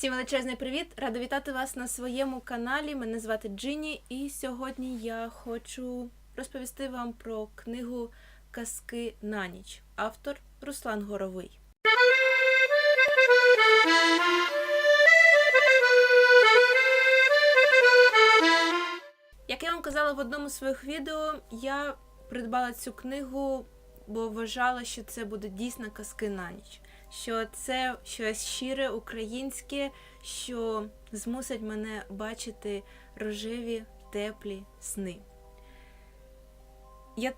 Всім величезний привіт! Рада вітати вас на своєму каналі. Мене звати Джині, і сьогодні я хочу розповісти вам про книгу Казки на ніч. Автор Руслан Горовий. Як я вам казала в одному з своїх відео, я придбала цю книгу, бо вважала, що це буде дійсно казки на ніч. Що це щось щире, українське, що змусить мене бачити рожеві теплі сни. Я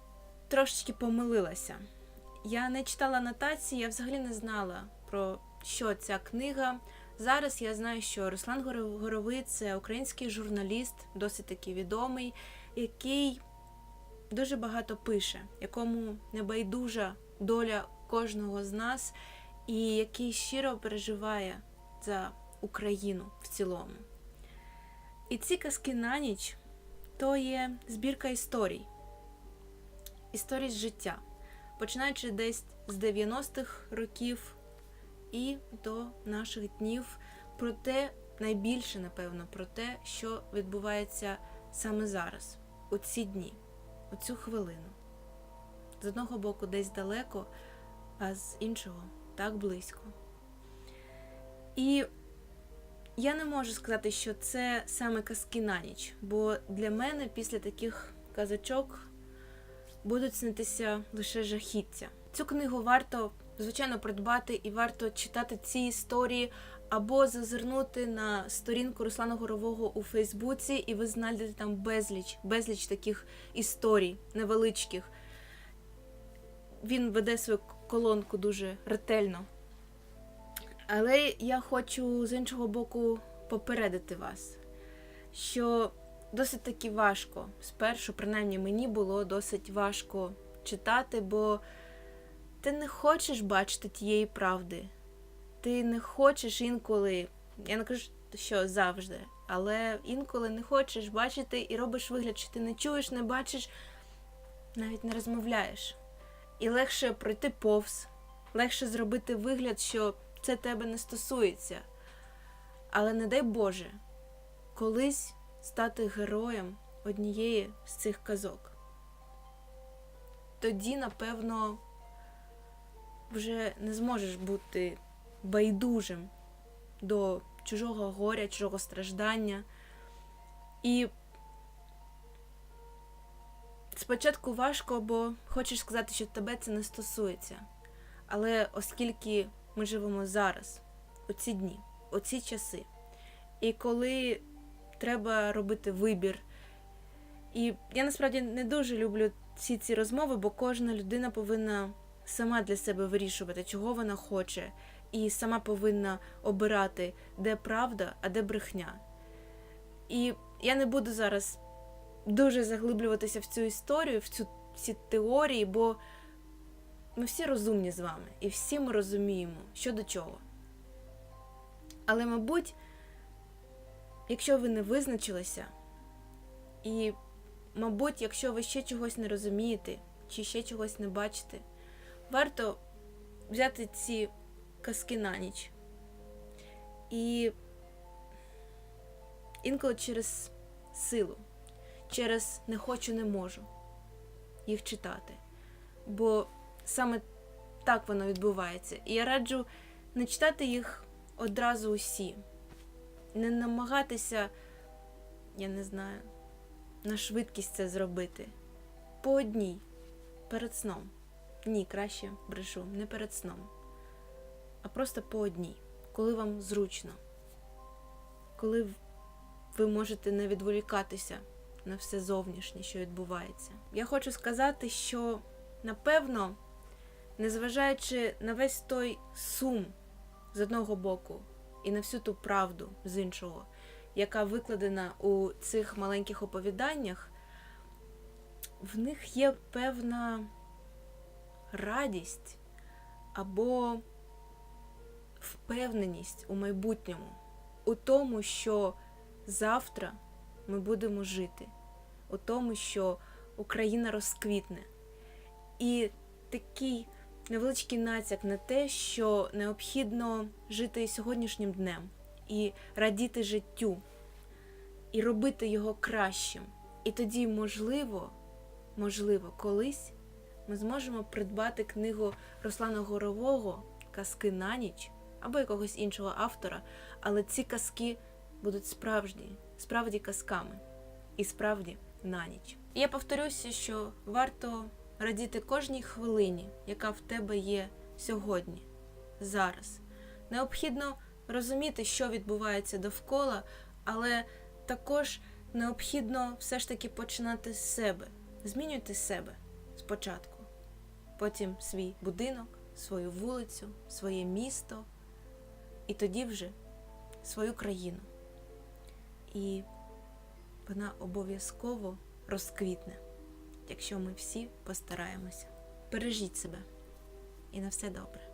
трошечки помилилася. Я не читала анотації, я взагалі не знала про що ця книга. Зараз я знаю, що Руслан Горовий це український журналіст, досить таки відомий, який дуже багато пише, якому небайдужа доля кожного з нас, і який щиро переживає за Україну в цілому. І ці казки на ніч то є збірка історій, історій з життя, починаючи десь з 90-х років і до наших днів, про те, найбільше, напевно, про те, що відбувається саме зараз, у ці дні, у цю хвилину. З одного боку, десь далеко, а з іншого так близько. І я не можу сказати, що це саме казки на ніч, бо для мене після таких казочок будуть снитися лише жахіття. Цю книгу варто, звичайно, придбати і варто читати ці історії або зазирнути на сторінку Руслана Горового у Фейсбуці, і ви знайдете там безліч, безліч таких історій невеличких. Він веде свою колонку дуже ретельно. Але я хочу з іншого боку попередити вас, що досить таки важко. Спершу, принаймні, мені було досить важко читати, бо ти не хочеш бачити тієї правди. Ти не хочеш інколи, я не кажу, що завжди, але інколи не хочеш бачити і робиш вигляд, що ти не чуєш, не бачиш, навіть не розмовляєш. І легше пройти повз, легше зробити вигляд, що це тебе не стосується. Але не дай Боже, колись стати героєм однієї з цих казок. Тоді, напевно, вже не зможеш бути байдужим до чужого горя, чужого страждання. І спочатку важко, бо хочеш сказати, що тебе це не стосується. Але оскільки ми живемо зараз, у ці дні, у ці часи, і коли треба робити вибір. І я насправді не дуже люблю всі ці розмови, бо кожна людина повинна сама для себе вирішувати, чого вона хоче, і сама повинна обирати, де правда, а де брехня. І я не буду зараз дуже заглиблюватися в цю історію, в цю ці теорії, бо ми всі розумні з вами, і всі ми розуміємо, що до чого. Але, мабуть, якщо ви не визначилися, і, мабуть, якщо ви ще чогось не розумієте, чи ще чогось не бачите, варто взяти ці казки на ніч. І інколи через силу, через не хочу, не можу їх читати. Бо саме так воно відбувається. І я раджу не читати їх одразу усі, не намагатися, я не знаю, на швидкість це зробити. По одній, перед сном. Ні, краще брешу, не перед сном, а просто по одній, коли вам зручно, коли ви можете не відволікатися на все зовнішнє, що відбувається. Я хочу сказати, що напевно, незважаючи на весь той сум з одного боку і на всю ту правду з іншого, яка викладена у цих маленьких оповіданнях, в них є певна радість або впевненість у майбутньому, у тому, що завтра ми будемо жити, у тому, що Україна розквітне. І такий невеличкий натяк на те, що необхідно жити сьогоднішнім днем і радіти життю, і робити його кращим. І тоді, можливо, можливо, колись ми зможемо придбати книгу Руслана Горового Казки на ніч або якогось іншого автора, але ці казки будуть справжні, справді казками і справді на ніч. Я повторюся, що варто радіти кожній хвилині, яка в тебе є сьогодні, зараз. Необхідно розуміти, що відбувається довкола, але також необхідно все ж таки починати з себе. Змінюйте себе спочатку, потім свій будинок, свою вулицю, своє місто, і тоді вже свою країну. І вона обов'язково розквітне, якщо ми всі постараємося. Бережіть себе і на все добре.